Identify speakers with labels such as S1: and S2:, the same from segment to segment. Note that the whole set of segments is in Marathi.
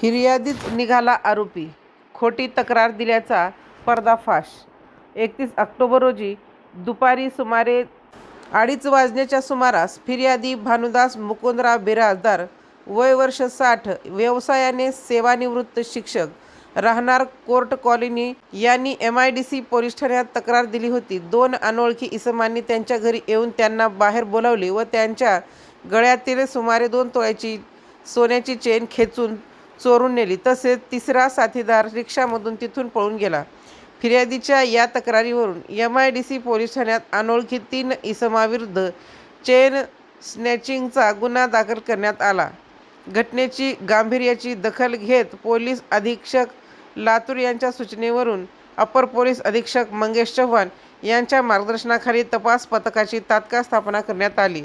S1: फिर्यादीत निघाला आरोपी. खोटी तक्रार दिल्याचा पर्दाफाश. एकतीस ऑक्टोबर रोजी दुपारी सुमारे अडीच वाजण्याच्या सुमारास फिर्यादी भानुदास मुकुंदराव बिराजदार वय वर्ष साठ व्यवसायाने सेवानिवृत्त शिक्षक राहणार कोर्ट कॉलनी. यांनी M I D C police ठाण्यात तक्रार दिली होती. दोन अनोळखी इसमांनी त्यांच्या घरी येऊन त्यांना बाहेर बोलावले व त्यांच्या गळ्यातील सुमारे दोन तोळ्याची सोन्याची चेन खेचून चोरून नेली. तसेच तिसरा साथीदार रिक्षामधून तिथून पळून गेला. फिर्यादीच्या या तक्रारीवरून M I D C police ठाण्यात अनोळखी तीन इसमाविरुद्ध चेन स्नॅचिंगचा गुन्हा दाखल करण्यात आला. घटनेची गांभीर्याची दखल घेत पोलीस अधीक्षक लातूर यांच्या सूचनेवरून अपर पोलीस अधीक्षक मंगेश चव्हाण यांच्या मार्गदर्शनाखाली तपास पथकाची तात्काळ स्थापना करण्यात आली.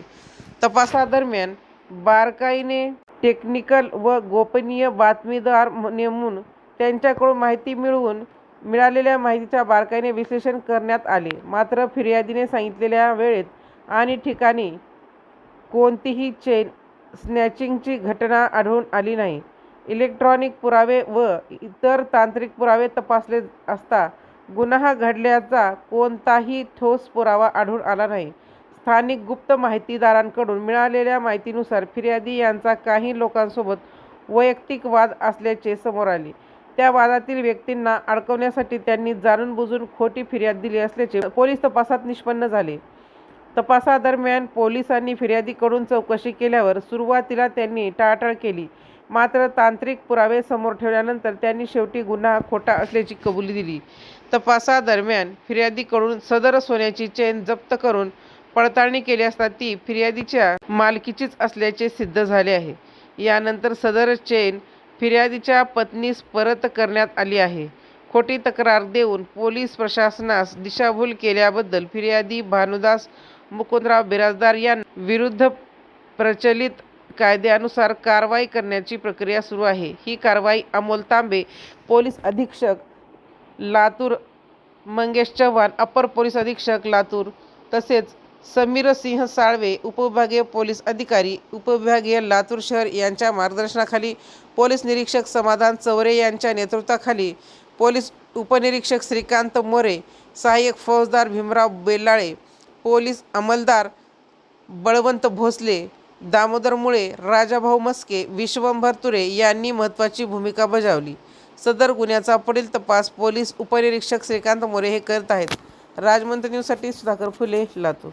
S1: तपासादरम्यान बारकाईने टेक्निकल व गोपनीय बातमीदार नेमून त्यांच्याकडून माहिती मिळवून मिळालेल्या माहितीच्या बारकाईने विश्लेषण करण्यात आले. मात्र फिर्यादीने सांगितलेल्या वेळेत आणि ठिकाणी कोणतीही चेन स्नॅचिंगची घटना आढळून आली नाही. इलेक्ट्रॉनिक पुरावे व इतर तांत्रिक पुरावे तपासले असता गुन्हा घडल्याचा कोणताही ठोस पुरावा आढळून आला नाही. स्थानिक गुप्त माहितीदारांकडून मिळालेल्या माहितीनुसार फिर्यादी यांचा काही लोकांसोबत वैयक्तिक वाद असल्याचे समोर आले. त्या वादातील व्यक्तींना अडकवण्यासाठी त्यांनी जाणून बुजून खोटी फिर्याद दिली असल्याचे पोलीस तपासात निष्पन्न झाले. तपासादरम्यान पोलिसांनी फिर्यादीकडून चौकशी केल्यावर सुरुवातीला त्यांनी टाळाटाळ केली. मात्र तांत्रिक पुरावे समोर ठेवल्यानंतर त्यांनी शेवटी गुन्हा खोटा असल्याची कबुली दिली. तपासादरम्यान फिर्यादीकडून सदर सोन्याची चेन जप्त करून पडताळणी केली असता ती फिर्यादीच्या मालकीचीच असल्याचे सिद्ध झाले आहे. यानंतर सदर चेन फिर्यादीच्या पत्नीस परत करण्यात आली आहे. खोटी तक्रार देऊन पोलीस प्रशासनास दिशाभूल केल्याबद्दल फिर्यादी भानुदास मुकुंदराव बिराजदार यांना विरुद्ध प्रचलित कायद्यानुसार कारवाई करण्याची प्रक्रिया सुरू आहे. ही कारवाई अमोल तांबे पोलीस अधीक्षक लातूर मंगेश चव्हाण अपर पोलीस अधीक्षक लातूर तसेच समीर सिंह साळवे उपविभागीय पोलीस अधिकारी उपविभागीय लातूर शहर यांच्या मार्गदर्शनाखाली पोलीस निरीक्षक समाधान चौरे यांच्या नेतृत्वाखाली पोलीस उपनिरीक्षक श्रीकांत मोरे सहाय्यक फौजदार भीमराव बेलाळे पोलीस अंमलदार बळवंत भोसले दामोदर मुळे राजाभाऊ मस्के विश्वंभर तुरे यांनी महत्त्वाची भूमिका बजावली. सदर गुन्ह्याचा पुढील तपास पोलीस उपनिरीक्षक श्रीकांत मोरे हे करत आहेत. राजमंत्री न्यूजसाठी सुधाकर फुले लातूर.